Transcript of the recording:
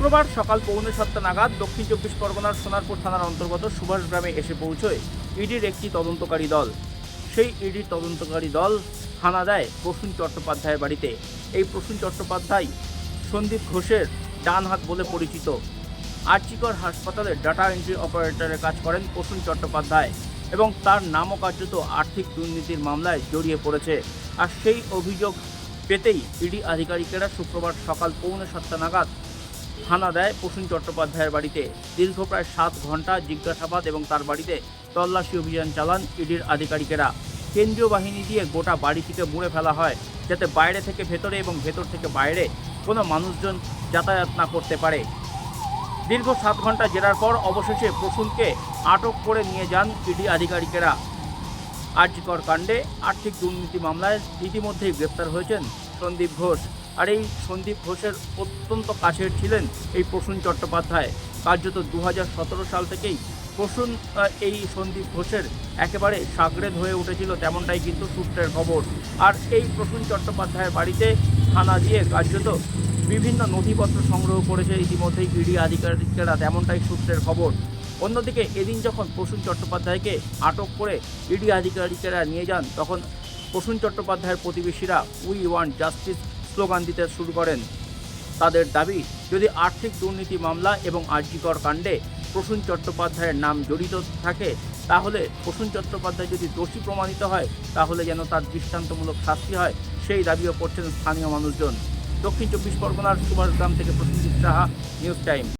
শুক্রবার সকাল পৌনে সাতটা নাগাদ দক্ষিণ চব্বিশ পরগনার সোনারপুর থানার অন্তর্গত সুভাষ গ্রামে এসে পৌঁছয় ইডির একটি তদন্তকারী দল। সেই ইডির তদন্তকারী দল হানা দেয় প্রসূন চট্টোপাধ্যায়ের বাড়িতে। এই প্রসূন চট্টোপাধ্যায় সন্দীপ ঘোষের ডান হাত বলে পরিচিত। আর্চিকর হাসপাতালে ডাটা এন্ট্রি অপারেটরের কাজ করেন প্রসূন চট্টোপাধ্যায় এবং তার নামও কার্যত আর্থিক দুর্নীতির মামলায় জড়িয়ে পড়েছে। আর সেই অভিযোগ পেতেই ইডি আধিকারিকেরা শুক্রবার সকাল পৌনে সাতটা নাগাদ হানা দেয় প্রসূন চট্টোপাধ্যায়ের বাড়িতে। দীর্ঘ প্রায় সাত ঘণ্টা জিজ্ঞাসাবাদ এবং তার বাড়িতে তল্লাশি অভিযান চালান ইডির আধিকারিকেরা। কেন্দ্রীয় বাহিনী দিয়ে গোটা বাড়ি থেকে মুড়ে ফেলা হয়, যাতে বাইরে থেকে ভেতরে এবং ভেতর থেকে বাইরে কোনো মানুষজন যাতায়াত না করতে পারে। দীর্ঘ সাত ঘণ্টা জেরার পর অবশেষে প্রসূনকে আটক করে নিয়ে যান ইডি আধিকারিকেরা। আর্যিকর কাণ্ডে আর্থিক দুর্নীতি মামলায় ইতিমধ্যেই গ্রেপ্তার হয়েছেন সন্দীপ ঘোষ। আর এই সন্দীপ ঘোষের অত্যন্ত কাছের ছিলেন এই প্রসূন চট্টোপাধ্যায়। কার্যত দু হাজার সতেরো সাল থেকেই প্রসূন এই সন্দীপ ঘোষের একেবারে সাগরেদ হয়ে উঠেছিল তেমনটাই কিন্তু সূত্রের খবর। আর এই প্রসূন চট্টোপাধ্যায়ের বাড়িতে থানা দিয়ে কার্যত বিভিন্ন নথিপত্র সংগ্রহ করেছে ইতিমধ্যেই ইডি আধিকারিকেরা তেমনটাই সূত্রের খবর। অন্যদিকে এদিন যখন প্রসূন চট্টোপাধ্যায়কে আটক করে ইডি আধিকারিকেরা নিয়ে যান, তখন প্রসূন চট্টোপাধ্যায়ের প্রতিবেশীরা উই ওয়ান্ট জাস্টিস স্লোগান দিতে শুরু করেন। তাদের দাবি, যদি আর্থিক দুর্নীতি মামলা এবং আর্জিকর কাণ্ডে প্রসূন চট্টোপাধ্যায়ের নাম জড়িত থাকে, তাহলে প্রসূন চট্টোপাধ্যায় যদি দোষী প্রমাণিত হয়, তাহলে যেন তার দৃষ্টান্তমূলক শাস্তি হয়, সেই দাবিও করছেন স্থানীয় মানুষজন। দক্ষিণ চব্বিশ পরগনার সুভাষগ্রাম থেকে প্রসেনজিৎ সাহা, নিউজ টাইম।